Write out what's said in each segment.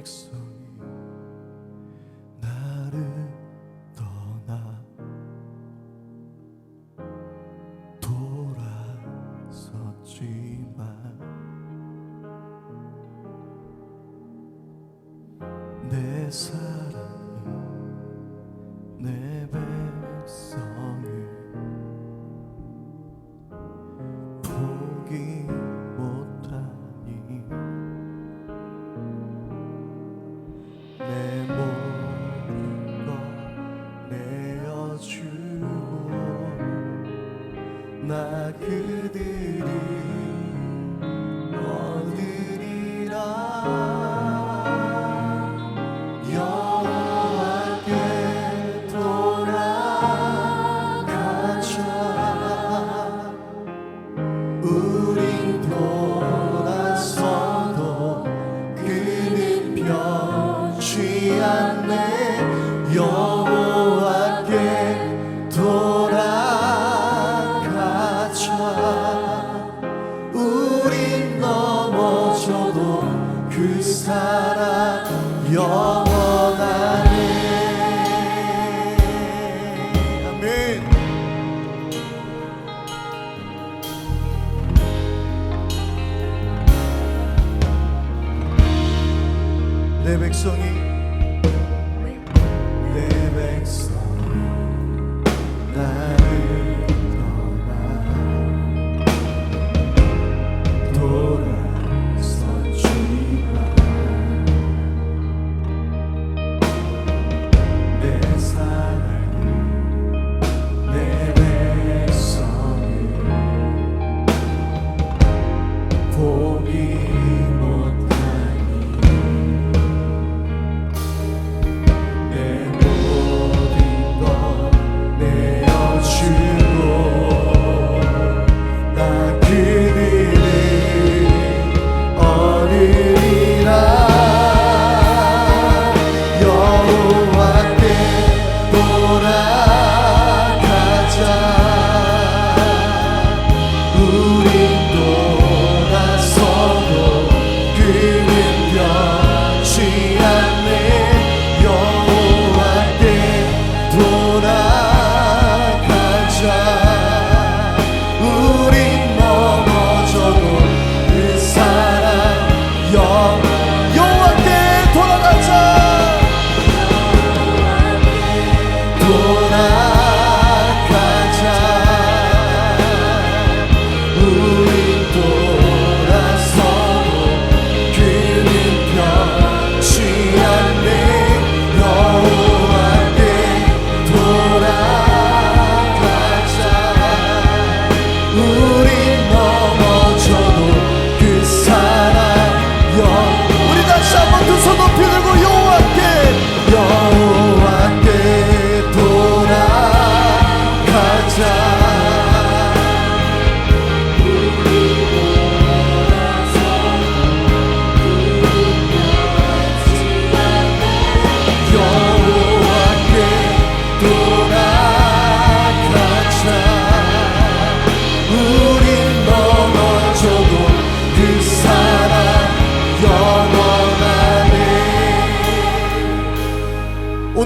내 백성이 나를 떠나 돌아섰지만 내사 나 내백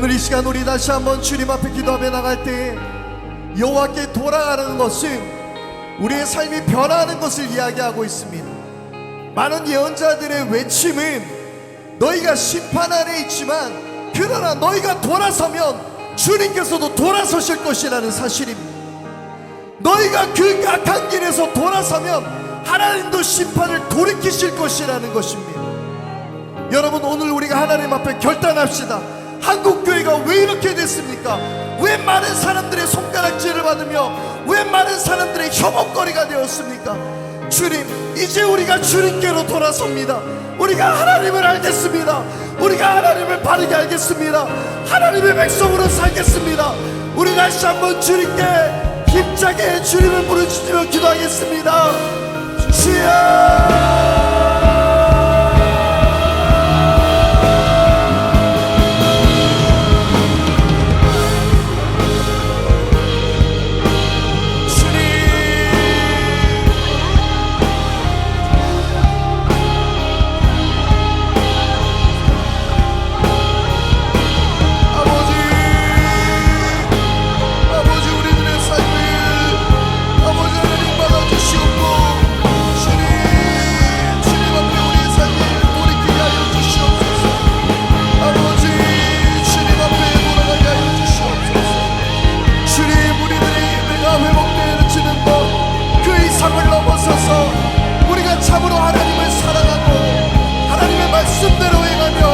오늘 이 시간 우리 다시 한번 주님 앞에 기도하며 나갈 때 여호와께 돌아가는 것은 우리의 삶이 변화하는 것을 이야기하고 있습니다 많은 예언자들의 외침은 너희가 심판 아래 있지만 그러나 너희가 돌아서면 주님께서도 돌아서실 것이라는 사실입니다. 너희가 그 악한 길에서 돌아서면 하나님도 심판을 돌이키실 것이라는 것입니다. 여러분 오늘 우리가 하나님 앞에 결단합시다. 한국 교회가 왜 이렇게 됐습니까? 왜 많은 사람들의 손가락질을 받으며 왜 많은 사람들의 혐오거리가 되었습니까? 주님, 이제 우리가 주님께로 돌아섭니다. 우리가 하나님을 알겠습니다. 우리가 하나님을 바르게 알겠습니다. 하나님의 백성으로 살겠습니다. 우리 다시 한번 주님께 힘차게 주님을 부르짖으며 기도하겠습니다. 주여! 말씀대로 행하며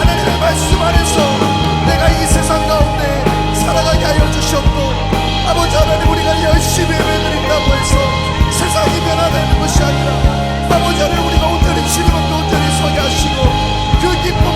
하나님의 말씀 안에서 내가 이 세상 가운데 살아가게 하여 주셨고 아버지 하나님 우리가 열심히 외드린다고 해서 세상이 변화되는 것이 아니라 아버지 하나님 우리가 온전히 주님은 온전히 서게 하시고 그 기쁨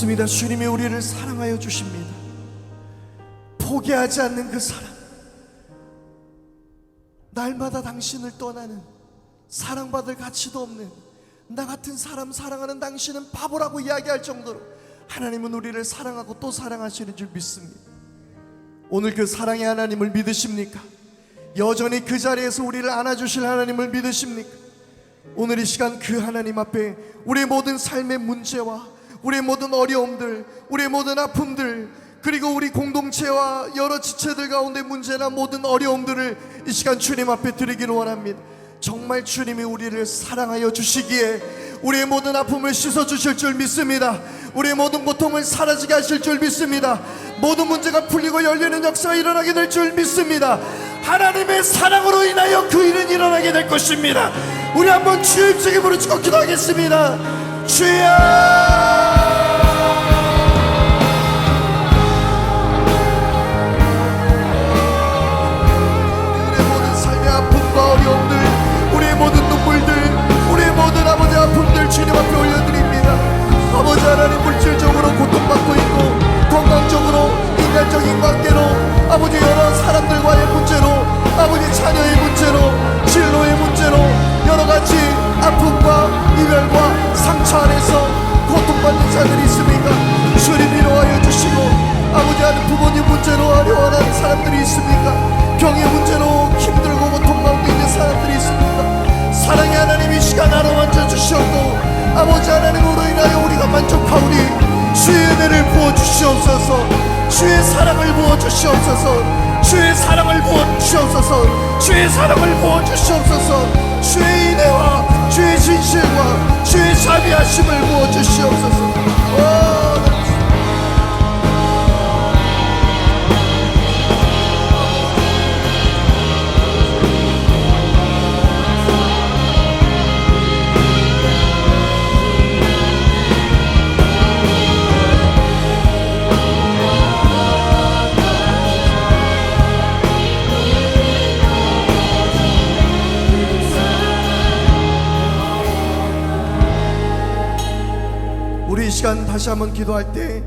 그렇습니다. 주님이 우리를 사랑하여 주십니다. 포기하지 않는 그 사랑. 날마다 당신을 떠나는 사랑받을 가치도 없는 나 같은 사람 사랑하는 당신은 바보라고 이야기할 정도로 하나님은 우리를 사랑하고 또 사랑하시는 줄 믿습니다. 오늘 그 사랑의 하나님을 믿으십니까? 여전히 그 자리에서 우리를 안아주실 하나님을 믿으십니까? 오늘 이 시간 그 하나님 앞에 우리의 모든 삶의 문제와 우리의 모든 어려움들, 우리의 모든 아픔들, 그리고 우리 공동체와 여러 지체들 가운데 문제나 모든 어려움들을 이 시간 주님 앞에 드리기를 원합니다. 정말 주님이 우리를 사랑하여 주시기에 우리의 모든 아픔을 씻어 주실 줄 믿습니다. 우리의 모든 고통을 사라지게 하실 줄 믿습니다. 모든 문제가 풀리고 열리는 역사가 일어나게 될 줄 믿습니다. 하나님의 사랑으로 인하여 그 일은 일어나게 될 것입니다. 우리 한번 주의 입술에 부르짖고 기도하겠습니다. 주여! 인간적인 관계로 아버지 여러 사람들과의 문제로 아버지 자녀의 문제로 진로의 문제로 여러 가지 아픔과 이별과 상처 안에서 고통받는 자들이 있습니까? 주님 위로하여 주시고 아버지 하는 부모님 문제로 어려워하는 사람들이 있습니까? 병의 문제로 힘들고 고통 가운데 있는 사람들이 있습니까? 사랑의 하나님 이 시간 알아만져 주시옵고 아버지 하나님으로 인하여 우리가 만족하오니 주의 은혜를 부어주시옵소서 주의 사랑을 부어 주시옵소서. 주의 사랑을 부어 주시옵소서. 주의 사랑을 부어 주시옵소서. 주의 인애와 주의 진실과 주의 자비하심을 부어 주시옵소서 다시 한번 기도할 때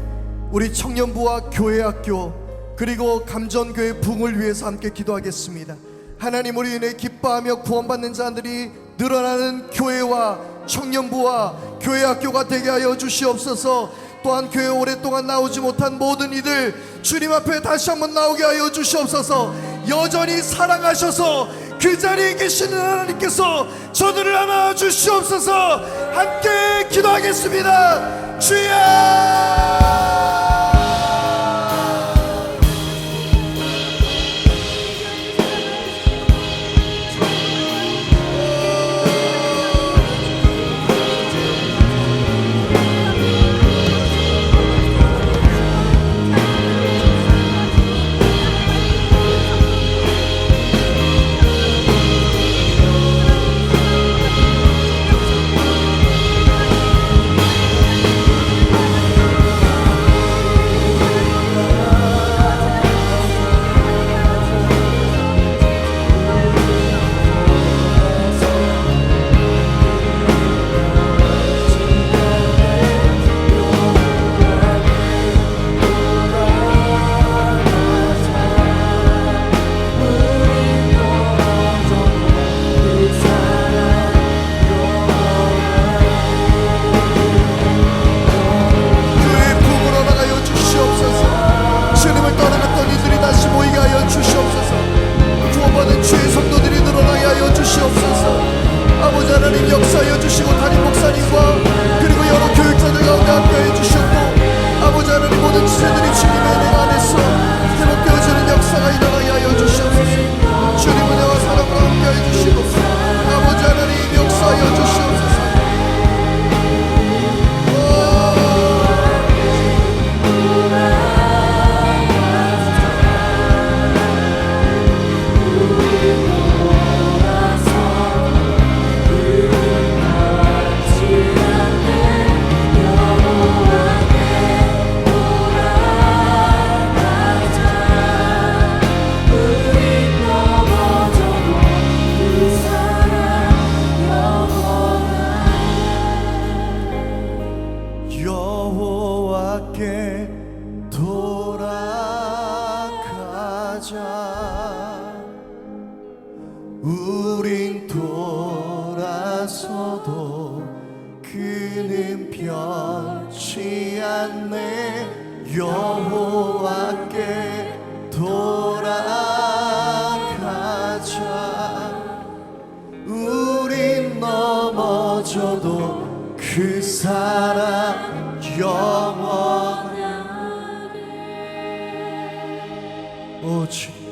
우리 청년부와 교회학교 그리고 감전교회 붕을 위해서 함께 기도하겠습니다. 하나님 우리 인해 기뻐하며 구원받는 자들이 늘어나는 교회와 청년부와 교회학교가 되게 하여 주시옵소서. 또한 교회 오랫동안 나오지 못한 모든 이들 주님 앞에 다시 한번 나오게 하여 주시옵소서. 여전히 사랑하셔서 그 자리에 계시는 하나님께서 저들을 안아 주시옵소서. 함께 기도하겠습니다. 주여! 돌아가자. 우린 돌아서도 그는 변치 않네. 여호와께 돌아가자. 우린 넘어져도 그 사랑 영원 过去。